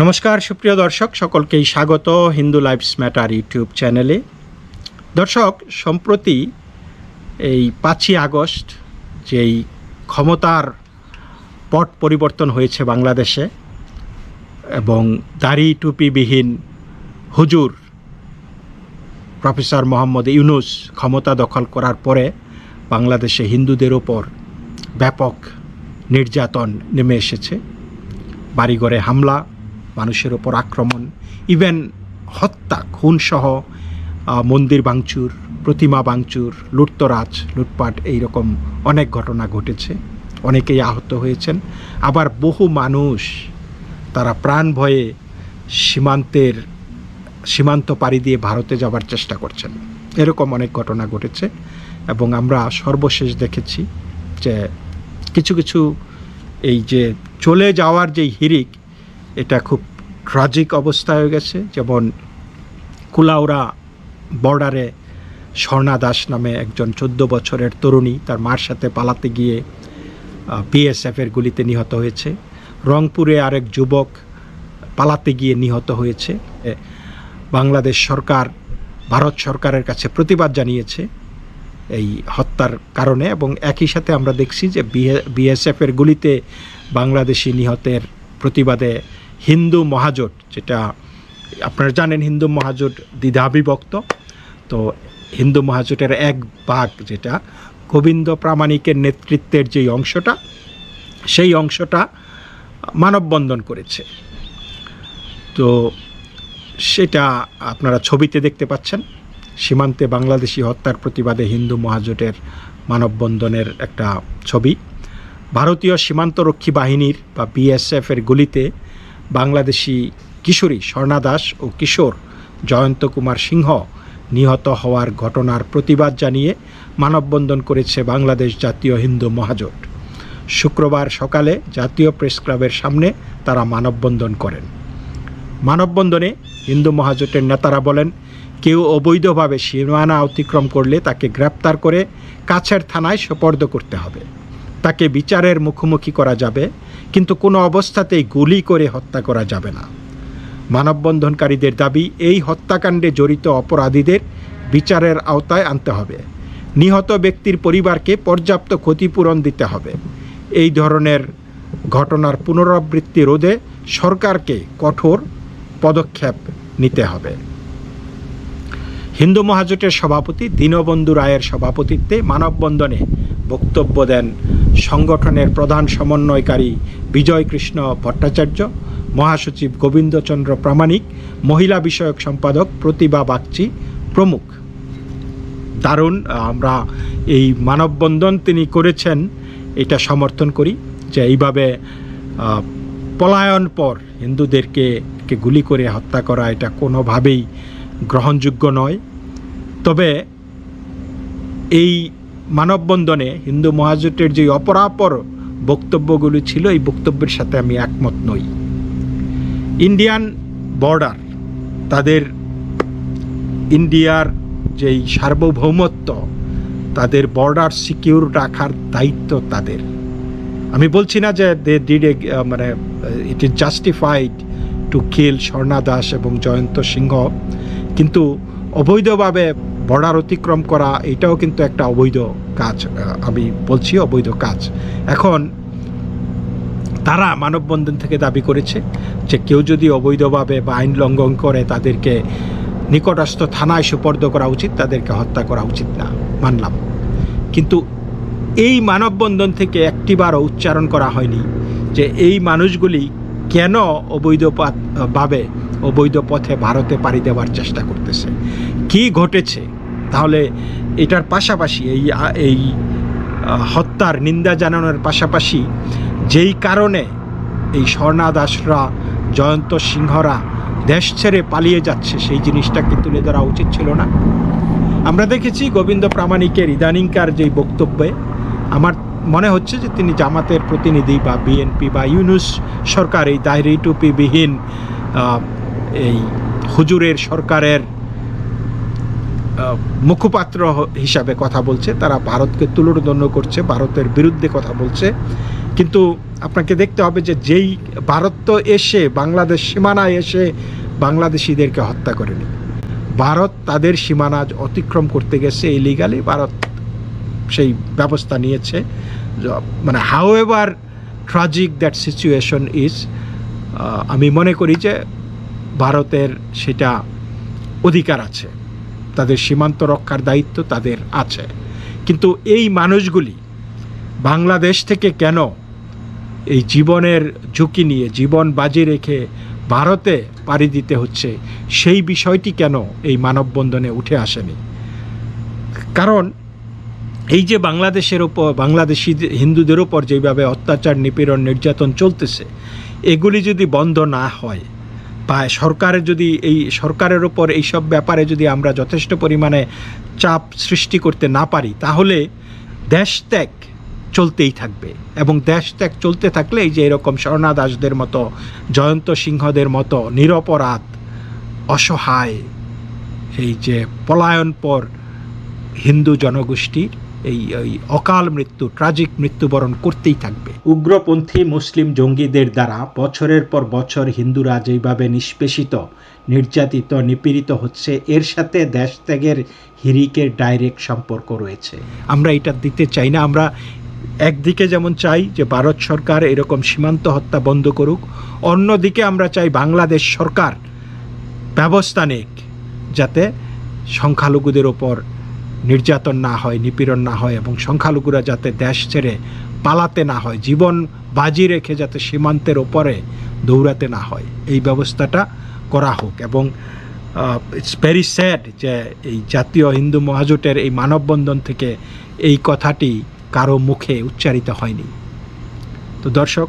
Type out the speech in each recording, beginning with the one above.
নমস্কার, সুপ্রিয় দর্শক, সকলকেই স্বাগত হিন্দু লাইফস ম্যাটার ইউটিউব চ্যানেলে। দর্শক, সম্প্রতি এই পাঁচই আগস্ট যেই ক্ষমতার পট পরিবর্তন হয়েছে বাংলাদেশে এবং দাড়ি টুপিবিহীন হুজুর প্রফেসর মোহাম্মদ ইউনুস ক্ষমতা দখল করার পরে বাংলাদেশে হিন্দুদের ওপর ব্যাপক নির্যাতন নেমে এসেছে। বাড়িঘরে হামলা মানুষের ওপর আক্রমণ ইভেন হত্যা, খুনসহ মন্দির ভাঙচুর, প্রতিমা ভাঙচুর, লুটতরাজ, লুটপাট, এইরকম অনেক ঘটনা ঘটেছে। অনেকেই আহত হয়েছেন। আবার বহু মানুষ তারা প্রাণ ভয়ে সীমান্তের, সীমান্ত পাড়ি দিয়ে ভারতে যাবার চেষ্টা করছেন। এরকম অনেক ঘটনা ঘটেছে এবং আমরা সর্বশেষ দেখেছি যে কিছু কিছু এই যে চলে যাওয়ার যে হিরিক এটা খুব ট্রাজিক অবস্থা হয়ে গেছে। যেমন কুলাউড়া বর্ডারে স্বর্ণা দাস নামে একজন চোদ্দ বছরের তরুণী তার মার সাথে পালাতে গিয়ে বিএসএফের গুলিতে নিহত হয়েছে। রংপুরে আরেক যুবক পালাতে গিয়ে নিহত হয়েছে। বাংলাদেশ সরকার, ভারত সরকারের কাছে প্রতিবাদ জানিয়েছে এই হত্যার কারণে এবং একই সাথে আমরা দেখছি যে বিএসএফের গুলিতে বাংলাদেশি নিহতের প্রতিবাদে হিন্দু মহাজোট, যেটা আপনারা জানেন হিন্দু মহাজোট দ্বিধাবিভক্ত। তো হিন্দু মহাজোটের এক ভাগ যেটা, গোবিন্দ প্রামাণিকের নেতৃত্বের যে অংশটা, সেই অংশটা মানববন্ধন করেছে। তো সেটা আপনারা ছবিতে দেখতে পাচ্ছেন। সীমান্তে বাংলাদেশি হত্যার প্রতিবাদে হিন্দু মহাজোটের মানববন্ধনের একটা ছবি। ভারতীয় সীমান্তরক্ষী বাহিনীর বা বিএসএফের গুলিতে বাংলাদেশি কিশোরী স্বর্ণা দাস ও কিশোর জয়ন্ত কুমার সিংহ নিহত হওয়ার ঘটনার প্রতিবাদ জানিয়ে মানববন্ধন করেছে বাংলাদেশ জাতীয় হিন্দু মহাজোট। শুক্রবার সকালে জাতীয় প্রেস ক্লাবের সামনে তারা মানববন্ধন করেন। মানববন্ধনে হিন্দু মহাজোটের নেতারা বলেন, কেউ অবৈধভাবে সীমানা অতিক্রম করলে তাকে গ্রেপ্তার করে কাছের থানায় সোপর্দ করতে হবে। তাকে বিচারের মুখোমুখি করা যাবে, কিন্তু কোনো অবস্থাতেই গুলি করে হত্যা করা যাবে না। মানববন্ধনকারীদের দাবি, এই হত্যাকাণ্ডে জড়িত অপরাধীদের বিচারের আওতায় আনতে হবে। নিহত ব্যক্তির পরিবারকে পর্যাপ্ত ক্ষতিপূরণ দিতে হবে। এই ধরনের ঘটনার পুনরাবৃত্তি রোধে সরকারকে কঠোর পদক্ষেপ নিতে হবে। হিন্দু মহাজোটের সভাপতি দীনবন্ধু রায়ের সভাপতিত্বে মানববন্ধনে বক্তব্য দেন সংগঠনের প্রধান সমন্বয়কারী বিজয় কৃষ্ণ ভট্টাচার্য, মহাসচিব গোবিন্দচন্দ্র প্রামাণিক, মহিলা বিষয়ক সম্পাদক প্রতিভা বাগচি প্রমুখ। দারুণ, আমরা এই মানববন্ধন তিনি করেছেন, এটা সমর্থন করি যে এইভাবে পলায়ন পর হিন্দুদেরকে গুলি করে হত্যা করা এটা কোনোভাবেই গ্রহণযোগ্য নয়। তবে এই মানববন্ধনে হিন্দু মহাজোটের যে অপরাপর বক্তব্যগুলি ছিল, এই বক্তব্যের সাথে আমি একমত নই। ইন্ডিয়ান বর্ডার, তাদের ইন্ডিয়ার যেই সার্বভৌমত্ব, তাদের বর্ডার সিকিউর রাখার দায়িত্ব তাদের। আমি বলছি না যে দে ডিড মানে it is justified to kill Swarna Das এবং জয়ন্ত সিংহ, কিন্তু অবৈধভাবে বর্ডার অতিক্রম করা, এটাও কিন্তু একটা অবৈধ কাজ আমি বলছি অবৈধ কাজ। এখন তারা মানববন্ধন থেকে দাবি করেছে যে কেউ যদি অবৈধভাবে বা আইন লঙ্ঘন করে, তাদেরকে নিকটস্থ থানায় সুপর্দ করা উচিত, তাদেরকে হত্যা করা উচিত না, মানলাম। কিন্তু এই মানববন্ধন থেকে একটিবারও উচ্চারণ করা হয়নি যে এই মানুষগুলি কেন অবৈধ ভাবে অবৈধ পথে ভারতে পাড়ি দেওয়ার চেষ্টা করতেছে। কি ঘটেছে? তাহলে এটার পাশাপাশি, এই এই হত্যার নিন্দা জানানোর পাশাপাশি যেই কারণে এই স্বর্ণা দাসরা জয়ন্ত সিংহরা দেশ ছেড়ে পালিয়ে যাচ্ছে, সেই জিনিসটাকে তুলে ধরা উচিত ছিল না। আমরা দেখেছি গোবিন্দ প্রামাণিকের ইদানিংকার যেই বক্তব্যে, আমার মনে হচ্ছে যে তিনি জামাতের প্রতিনিধি বা বিএনপি বা ইউনুস সরকার, এই দায়রি টুপিবিহীন এই হুজুরের সরকারের মুখপাত্র হিসাবে কথা বলছে, তারা ভারতকে তুলোধন্য করছে, ভারতের বিরুদ্ধে কথা বলছে। কিন্তু আপনাকে দেখতে হবে যে যেই ভারত তো এসে বাংলাদেশ সীমানায় এসে বাংলাদেশিদেরকে হত্যা করেনি। ভারত তাদের সীমানা অতিক্রম করতে গেছে ইলিগালি ভারত সেই ব্যবস্থা নিয়েছে। মানে however tragic that situation is আমি মনে করি যে ভারতের সেটা অধিকার আছে। তাদের সীমান্ত রক্ষার দায়িত্ব তাদের আছে। কিন্তু এই মানুষগুলি বাংলাদেশ থেকে কেন এই জীবনের ঝুঁকি নিয়ে, জীবন বাজি রেখে ভারতে পাড়ি দিতে হচ্ছে, সেই বিষয়টি কেন এই মানববন্ধনে উঠে আসেনি? কারণ এই যে বাংলাদেশের ওপর, বাংলাদেশি হিন্দুদের ওপর যেভাবে অত্যাচার, নিপীড়ন, নির্যাতন চলতেছে, এগুলি যদি বন্ধ না হয় বা সরকারের যদি এই সরকারের ওপর এইসব ব্যাপারে যদি আমরা যথেষ্ট পরিমাণে চাপ সৃষ্টি করতে না পারি, তাহলে দেশ ত্যাগ চলতেই থাকবে এবং দেশ ত্যাগ চলতে থাকলে এই যে এরকম স্বর্ণা দাসদের মতো, জয়ন্ত সিংহদের মতো নিরপরাধ, অসহায়, এই যে পলায়নপর হিন্দু জনগোষ্ঠীর এই অকাল মৃত্যু ট্রাজিক মৃত্যুবরণ করতেই থাকবে। উগ্রপন্থী মুসলিম জঙ্গিদের দ্বারা বছরের পর বছর হিন্দুরা যেভাবে নিষ্পেষিত নির্যাতিত নিপীড়িত হচ্ছে এর সাথে দেশ ত্যাগের হিরিকের ডাইরেক্ট সম্পর্ক রয়েছে। আমরা এটা দিতে চাই না আমরা একদিকে যেমন চাই যে ভারত সরকার এরকম সীমান্ত হত্যা বন্ধ করুক অন্যদিকে আমরা চাই বাংলাদেশ সরকার ব্যবস্থা নিক যাতে সংখ্যালঘুদের ওপর নির্যাতন না হয়, নিপীড়ন না হয় এবং সংখ্যালঘুরা যাতে দেশ ছেড়ে পালাতে না হয়, জীবন বাজি রেখে যাতে সীমান্তের ওপরে দৌড়াতে না হয়, এই ব্যবস্থাটা করা হোক এবং ইটস ভেরি স্যাড যে এই জাতীয় হিন্দু মহাজোটের এই মানববন্ধন থেকে এই কথাটি কারও মুখে উচ্চারিত হয়নি। তো দর্শক,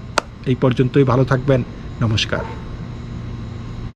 এই পর্যন্তই, ভালো থাকবেন, নমস্কার।